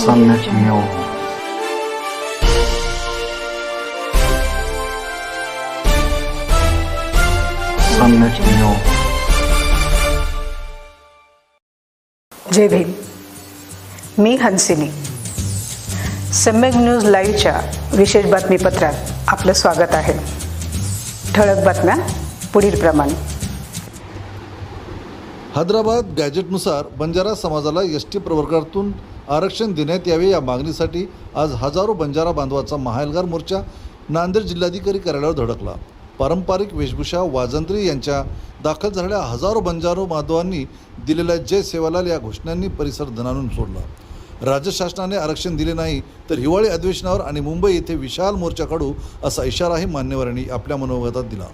सम्यक न्यू सम्यक न्यू जय भीम मी हंसिनी. सम्यक न्यूज लाईव्हच्या विशेष बातमीपत्रात आपलं स्वागत आहे. ठळक बातम्या पुढील प्रमाणे. हैदराबाद गॅजेटनुसार बंजारा समाजाला एस टी प्रवर्गातून आरक्षण देण्यात यावे या मागणीसाठी आज हजारो बंजारा बांधवाचा महालगार मोर्चा नांदेड जिल्हाधिकारी कार्यालयावर धडकला. पारंपरिक वेशभूषा वाजंत्री यांच्या दाखल झालेल्या हजारो बंजारो बांधवांनी दिलेल्या जय सेवालाल या घोषणांनी परिसर धनानून सोडला. राज्य शासनाने आरक्षण दिले नाही तर हिवाळी अधिवेशनावर आणि मुंबई येथे विशाल मोर्चा काढू असा इशाराही मान्यवरांनी आपल्या मनोगतात दिला.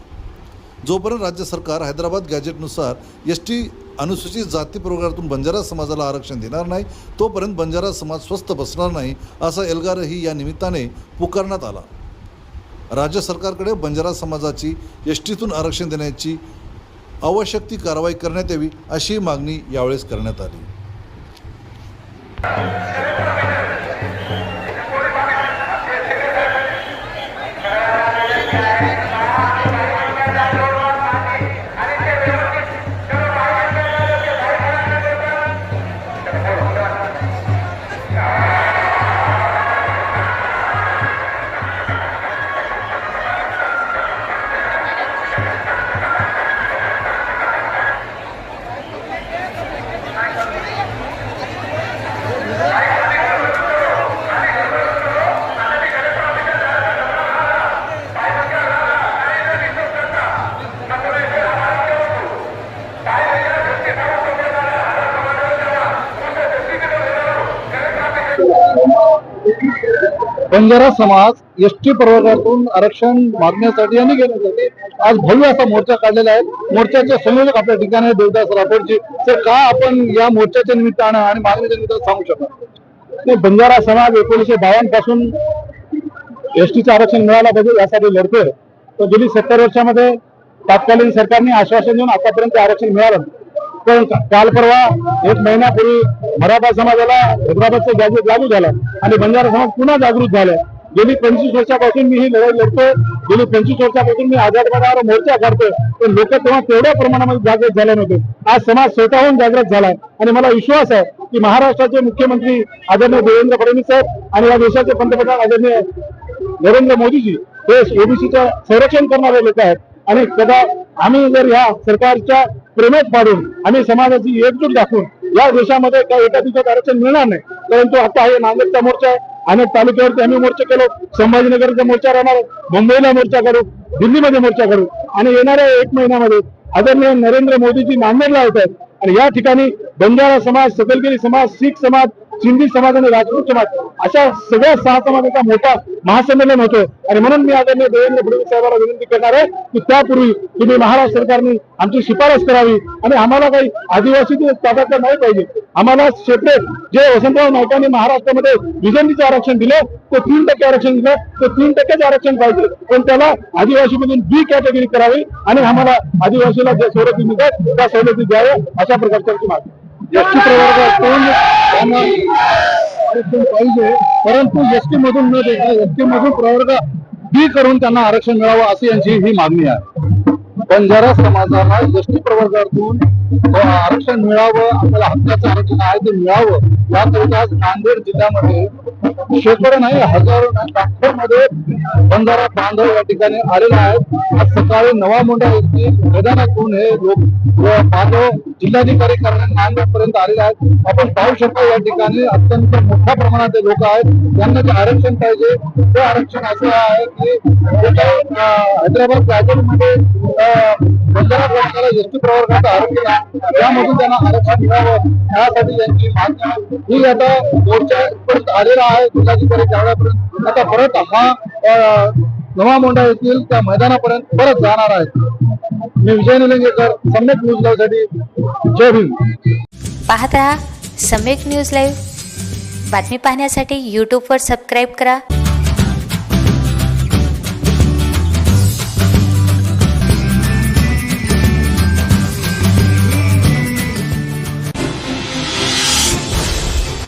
जोपर्यंत राज्य सरकार हैदराबाद गॅजेटनुसार एस टी अनुसूचित जाती प्रवर्गातून बंजारा समाजाला आरक्षण देणार नाही तोपर्यंत बंजारा समाज स्वस्थ बसणार नाही असा एल्गारही या निमित्ताने पुकारण्यात आला. राज्य सरकारकडे बंजारा समाजाची एस टीतून आरक्षण देण्याची आवश्यक ती कारवाई करण्यात यावी अशी मागणी यावेळेस करण्यात आली. बंजारा समाज एस टी प्रवर्गातून आरक्षण मागण्यासाठी आणि घेण्यासाठी आज भव्य असा मोर्चा काढलेला आहे. मोर्चाचे संयोजक आपल्या ठिकाणी देवदास राठोडजी. तर का आपण या मोर्चाच्या निमित्तानं आणि मागणीच्या निमित्तानं सांगू शकतो ते बंजारा समाज एकोणीसशे बावन्नपासून एस टीचं आरक्षण मिळायला पाहिजे यासाठी लढतोय. तर गेली सत्तर वर्षामध्ये तत्कालीन सरकारने आश्वासन देऊन आतापर्यंत आरक्षण मिळालं पण काल परवा एक महिन्यापूर्वी मराठा समाजाला हैदराबादचं गॅजेट लागू झालं आणि बंजारा समाज पुन्हा जागृत झालाय गेली पंचवीस वर्षापासून मी ही लढाई लढतोय. गेली पंचवीस वर्षापासून मी आझादपणावर मोर्चा काढतोय. पण लोक तेव्हा तेवढ्या प्रमाणामध्ये जागृत झाले नव्हते. आज समाज स्वतःहून जागृत झालाय. आणि मला विश्वास आहे की महाराष्ट्राचे मुख्यमंत्री आदरणीय देवेंद्र फडणवीस साहेब आणि या देशाचे पंतप्रधान आदरणीय नरेंद्र मोदीजी हे ओबीसीचं संरक्षण करणारे लोक आहेत. आणि कदा आम्ही जर या सरकारच्या प्रेमात पाडून आम्ही समाजाची एकजूट दाखवून या देशामध्ये काय एका दिवसात आरक्षण मिळणार नाही. परंतु आता हे नांदेडचा मोर्चा आहे अनेक तालुक्यावरती आम्ही मोर्चा केलो संभाजीनगरचा मोर्चा राहणार मुंबईला मोर्चा करू दिल्लीमध्ये मोर्चा करू आणि येणाऱ्या एक महिन्यामध्ये आदरणीय नरेंद्र मोदीजी नांदेडला होत आहेत. आणि या ठिकाणी बंजारा समाज सकलगिरी समाज शीख समाज सिंधी समाज आणि राजपूत समाज अशा सगळ्या सहा समाजाचा मोठा महासंमेलन होतो आणि म्हणून मी आदरणीय देवेंद्र फडणवीस साहेबांना विनंती करणार आहे की त्यापूर्वी तुम्ही महाराष्ट्र सरकारने आमची शिफारस करावी आणि आम्हाला काही आदिवासी ताब्यातलं नाही पाहिजे. आम्हाला सेपरेट जे वसंतराव नायकांनी महाराष्ट्रामध्ये विजंतीचं आरक्षण दिलं तो तीन टक्के आरक्षण दिलं तो तीन टक्केच आरक्षण पाहिजे. पण त्याला आदिवासीमधून बी कॅटेगरी करावी आणि आम्हाला आदिवासीला जे सवलती मिळतात त्या सवलती द्याव्या अशा प्रकारची आमची मागणी एसटी प्रवर्गातून आरक्षण पाहिजे. परंतु एसटी मधून न देता एसटी मधून प्रवर्ग बी करून त्यांना आरक्षण मिळावं अशी यांची ही मागणी आहे. बंजारा समाजाला एसटी प्रवर्गातून आरक्षण मिळावं आपल्याला हक्काचं आरक्षण आहे ते मिळावं याकरिता आज नांदेड जिल्ह्यामध्ये शेकडो नाही हजारो नाही लाखो मध्ये बंजारा बांधव या ठिकाणी आलेला आहे आज सकाळी नवा मोंढा येथे मैदानातून हे लोक बांधव जिल्हाधिकारी कार्यालय नांदेड पर्यंत आलेले आहेत. आपण पाहू शकतो या ठिकाणी अत्यंत मोठ्या प्रमाणात लोक आहेत. त्यांना जे आरक्षण पाहिजे ते आरक्षण असं आहे की हैदराबाद गॅजेटमध्ये मध्ये बंजारा प्रवर्गाला एसटी प्रवर्गाचं आरक्षण त्यामधून त्यांना आरक्षण मिळावं. यासाठी यांची मागणी ही आता मोर्चा परत आलेला आहे. जिल्हाधिकारी कार्यालयापर्यंत आता परत हा नवा मोंडा येथील त्या मैदानापर्यंत परत जाणार आहे. मी विजय निलंगेकर सम्यक न्यूज लाईव्हसाठी जय भीम. पाहत राहा सम्यक न्यूज लाईव्ह. बातमी पाहण्यासाठी यूट्यूबवर सबस्क्राईब करा.